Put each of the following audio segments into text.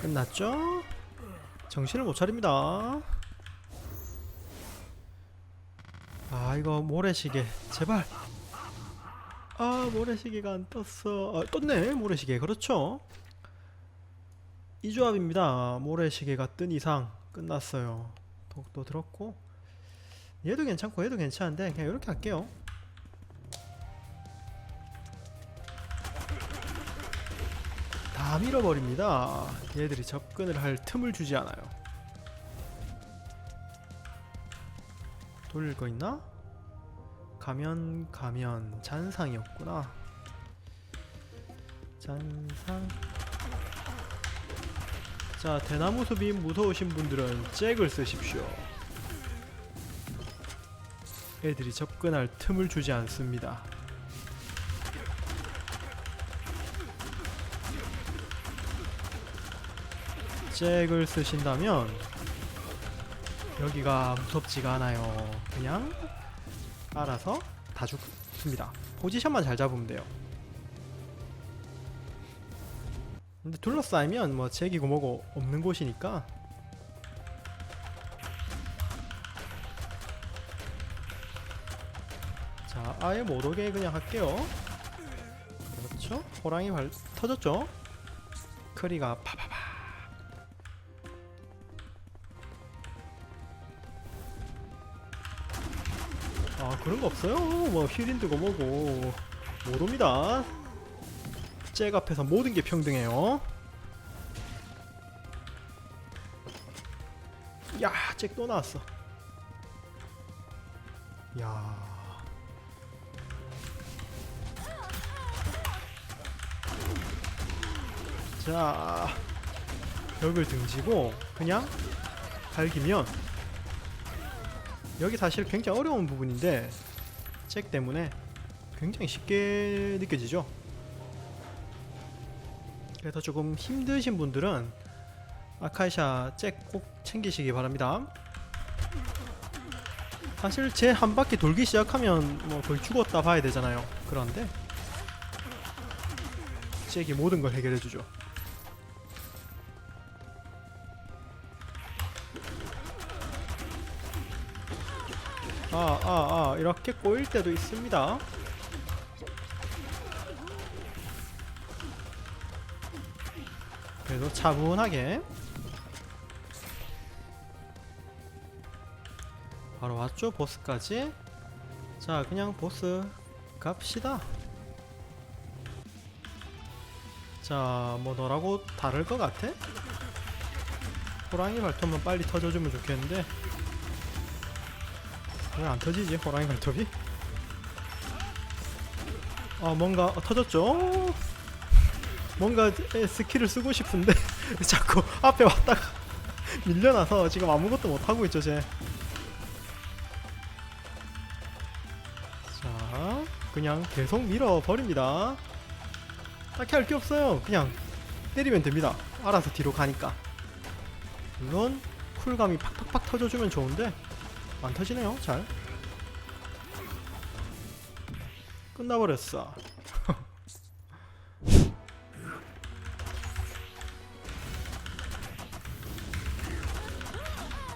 끝났죠? 정신을 못 차립니다. 아 이거 모래시계 제발. 아 모래시계가 안 떴어. 아, 떴네 모래시계 그렇죠? 이 조합입니다. 모래시계가 뜬 이상 끝났어요. 독도 들었고 얘도 괜찮고 얘도 괜찮은데 그냥 이렇게 할게요. 다 밀어버립니다. 얘들이 접근을 할 틈을 주지 않아요. 돌릴 거 있나? 가면 가면 잔상이었구나. 잔상. 자 대나무 숲이 무서우신 분들은 잭을 쓰십시오. 애들이 접근할 틈을 주지 않습니다. 잭을 쓰신다면 여기가 무섭지가 않아요. 그냥 알아서 다 죽습니다. 포지션만 잘 잡으면 돼요. 근데 둘러싸이면 뭐 잭이고 뭐고 없는 곳이니까 자 아예 못 오게 그냥 할게요. 그렇죠? 호랑이 발 터졌죠? 크리가 파파 아 그런 거 없어요? 뭐 힐인드고 뭐고 못 옵니다. 잭 앞에서 모든 게 평등해요. 야, 잭 또 나왔어. 야. 자, 벽을 등지고 그냥 갈기면 여기 사실 굉장히 어려운 부분인데 잭 때문에 굉장히 쉽게 느껴지죠. 그래서 조금 힘드신 분들은 아카이샤 잭 꼭 챙기시기 바랍니다. 사실 제 한 바퀴 돌기 시작하면 뭐 거의 죽었다 봐야 되잖아요. 그런데 잭이 모든 걸 해결해주죠. 아, 아, 아, 이렇게 꼬일 때도 있습니다. 그래도 차분하게 바로 왔죠 보스까지 자 그냥 보스 갑시다 자뭐 너라고 다를 것 같아? 호랑이 발톱만 빨리 터져주면 좋겠는데 왜 안 터지지 호랑이 발톱이? 아 뭔가 어, 터졌죠? 뭔가 에, 스킬을 쓰고 싶은데 자꾸 앞에 왔다가 밀려나서 지금 아무것도 못 하고 있죠 쟤. 자, 그냥 계속 밀어 버립니다. 딱히 할 게 없어요. 그냥 때리면 됩니다. 알아서 뒤로 가니까. 물론 쿨감이 팍팍팍 터져주면 좋은데 안 터지네요. 잘. 끝나버렸어.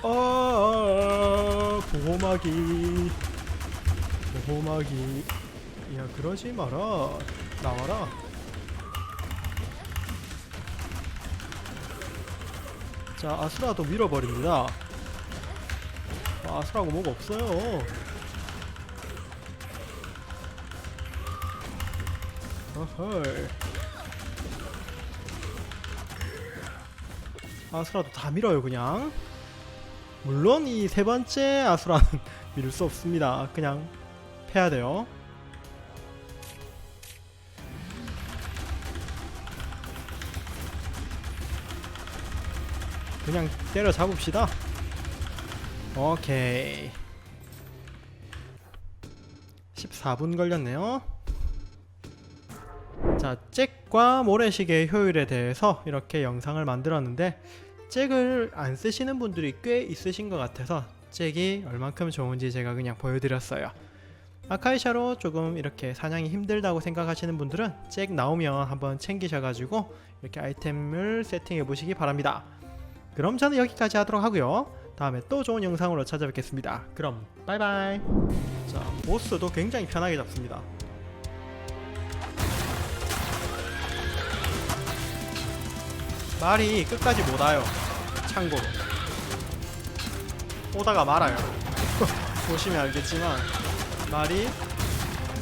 아, 보호막이, 보호막이. 야, 그러지 마라. 나와라. 자, 아수라도 밀어버립니다. 아, 아수라고 뭐가 없어요. 어헐. 아수라도 다 밀어요, 그냥. 물론 이 세 번째 아수라는 밀을 수 없습니다. 그냥 패야 돼요. 그냥 때려 잡읍시다. 오케이. 14분 걸렸네요. 자, 잭과 모래시계의 효율에 대해서 이렇게 영상을 만들었는데 잭을 안 쓰시는 분들이 꽤 있으신 것 같아서 잭이 얼만큼 좋은지 제가 그냥 보여드렸어요. 아카이샤로 조금 이렇게 사냥이 힘들다고 생각하시는 분들은 잭 나오면 한번 챙기셔가지고 이렇게 아이템을 세팅해 보시기 바랍니다. 그럼 저는 여기까지 하도록 하고요. 다음에 또 좋은 영상으로 찾아뵙겠습니다. 그럼 바이바이. 자 보스도 굉장히 편하게 잡습니다. 말이 끝까지 못 와요. 참고로 오다가 말아요. 보시면 알겠지만 말이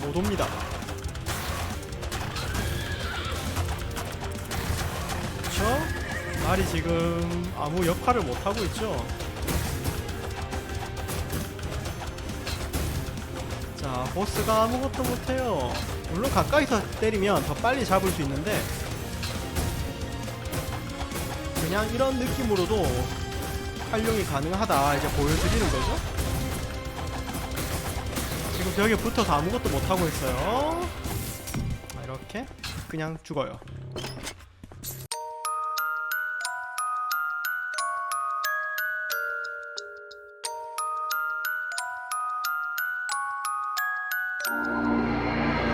못 옵니다. 그쵸? 말이 지금 아무 역할을 못 하고 있죠. 보스가 아무것도 못해요. 물론 가까이서 때리면 더 빨리 잡을 수 있는데 그냥 이런 느낌으로도 활용이 가능하다 이제 보여드리는 거죠. 지금 벽에 붙어서 아무것도 못 하고 있어요. 자, 이렇게 그냥 죽어요.